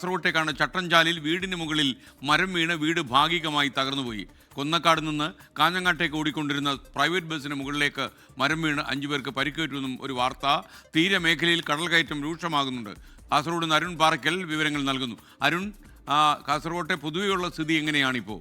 കാസർകോട്ടേക്കാണ് ചട്ടഞ്ചാലിൽ വീടിന് മുകളിൽ മരം വീണ് വീട് ഭാഗികമായി തകർന്നുപോയി. കൊന്നക്കാട് നിന്ന് കാഞ്ഞങ്ങാട്ടേക്ക് ഓടിക്കൊണ്ടിരുന്ന പ്രൈവറ്റ് ബസ്സിന് മുകളിലേക്ക് മരം വീണ് അഞ്ചുപേർക്ക് പരിക്കേറ്റുവെന്നും ഒരു വാർത്ത തീരമേഖലയിൽ കടൽ കയറ്റം രൂക്ഷമാകുന്നുണ്ട്. കാസർഗോഡ് നിന്ന് അരുൺ പാറയ്ക്കൽ വിവരങ്ങൾ നൽകുന്നു. അരുൺ കാസർഗോഡ് കാസർകോട്ടെ പൊതുവെയുള്ള സ്ഥിതി എങ്ങനെയാണിപ്പോൾ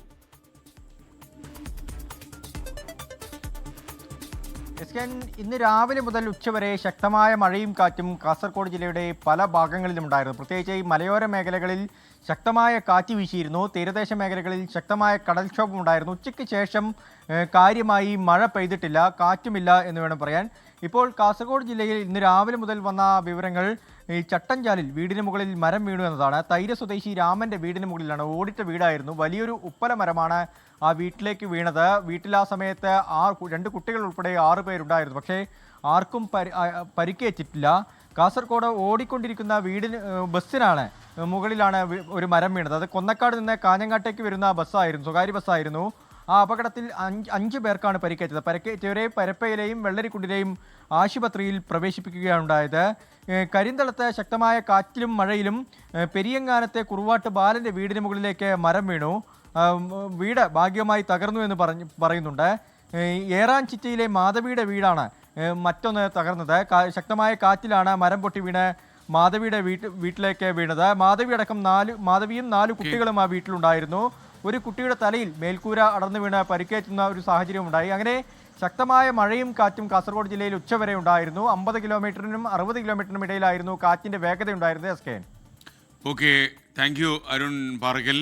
എസ് കെ ഇന്ന് രാവിലെ മുതൽ ഉച്ചവരെ ശക്തമായ മഴയും കാറ്റും കാസർഗോഡ് ജില്ലയുടെ പല ഭാഗങ്ങളിലും ഉണ്ടായിരുന്നു. പ്രത്യേകിച്ച് ഈ മലയോര മേഖലകളിൽ ശക്തമായ കാറ്റ് വീശിയിരുന്നു. തീരദേശ മേഖലകളിൽ ശക്തമായ കടൽക്ഷോഭം ഉണ്ടായിരുന്നു. ഉച്ചയ്ക്ക് ശേഷം കാര്യമായി മഴ പെയ്തിട്ടില്ല കാറ്റുമില്ല എന്ന് വേണം പറയാൻ. ഇപ്പോൾ കാസർഗോഡ് ജില്ലയിൽ ഇന്ന് രാവിലെ മുതൽ വന്ന വിവരങ്ങൾ ഈ ചട്ടഞ്ചാലിൽ വീടിന് മുകളിൽ മരം വീണു എന്നതാണ്. തൈര സ്വദേശി രാമന്റെ വീടിന് മുകളിലാണ് ഓടിട്ട വീടായിരുന്നു. വലിയൊരു ഉപ്പല മരമാണ് ആ വീട്ടിലേക്ക് വീണത്. വീട്ടിൽ ആ സമയത്ത് ആ രണ്ട് കുട്ടികൾ ഉൾപ്പെടെ ആറ് പേരുണ്ടായിരുന്നു. പക്ഷേ ആർക്കും പരി പരിക്കേറ്റിട്ടില്ല. കാസർഗോഡ് ഓടിക്കൊണ്ടിരിക്കുന്ന വീടിന് ബസ്സിനാണ് മുകളിലാണ് ഒരു മരം വീണത്. അത് കൊന്നക്കാട് നിന്ന് കാഞ്ഞങ്ങാട്ടേക്ക് വരുന്ന ബസ്സായിരുന്നു സ്വകാര്യ ബസ്സായിരുന്നു. ആ അപകടത്തിൽ അഞ്ച് പേർക്കാണ് പരിക്കേറ്റത്. പരിക്കേറ്റവരെ പരപ്പയിലെയും വെള്ളരിക്കുണ്ടിലെയും ആശുപത്രിയിൽ പ്രവേശിപ്പിക്കുകയാണ് ഉണ്ടായത് ഏഹ് കരിന്തളത്ത് ശക്തമായ കാറ്റിലും മഴയിലും പെരിയങ്ങാനത്തെ കുറുവാട്ട് ബാലന്റെ വീടിന് മുകളിലേക്ക് മരം വീണു. വീട് ഭാഗ്യമായി തകർന്നു എന്ന് പറഞ്ഞ് പറയുന്നുണ്ട്. ഏഹ് ഏറാൻ ചിറ്റയിലെ മാധവിയുടെ വീടാണ് മറ്റൊന്ന് തകർന്നത്. ശക്തമായ കാറ്റിലാണ് മരം പൊട്ടി വീണ് മാധവിയുടെ വീട്ട് വീട്ടിലേക്ക് വീണത്. മാധവി അടക്കം നാല് മാധവിയും നാല് കുട്ടികളും ആ വീട്ടിലുണ്ടായിരുന്നു. ഒരു കുട്ടിയുടെ തലയിൽ മേൽക്കൂര അടർന്നു വീണ് പരിക്കേറ്റുന്ന ഒരു സാഹചര്യം ഉണ്ടായി അങ്ങനെ ശക്തമായ മഴയും കാറ്റും കാസർഗോഡ് ജില്ലയിൽ ഉച്ചവരെ ഉണ്ടായിരുന്നു. അമ്പത് കിലോമീറ്ററിനും അറുപത് കിലോമീറ്ററിനും ഇടയിലായിരുന്നു കാറ്റിന്റെ വേഗത ഉണ്ടായിരുന്നത് S K okay thank you Arun Parakkal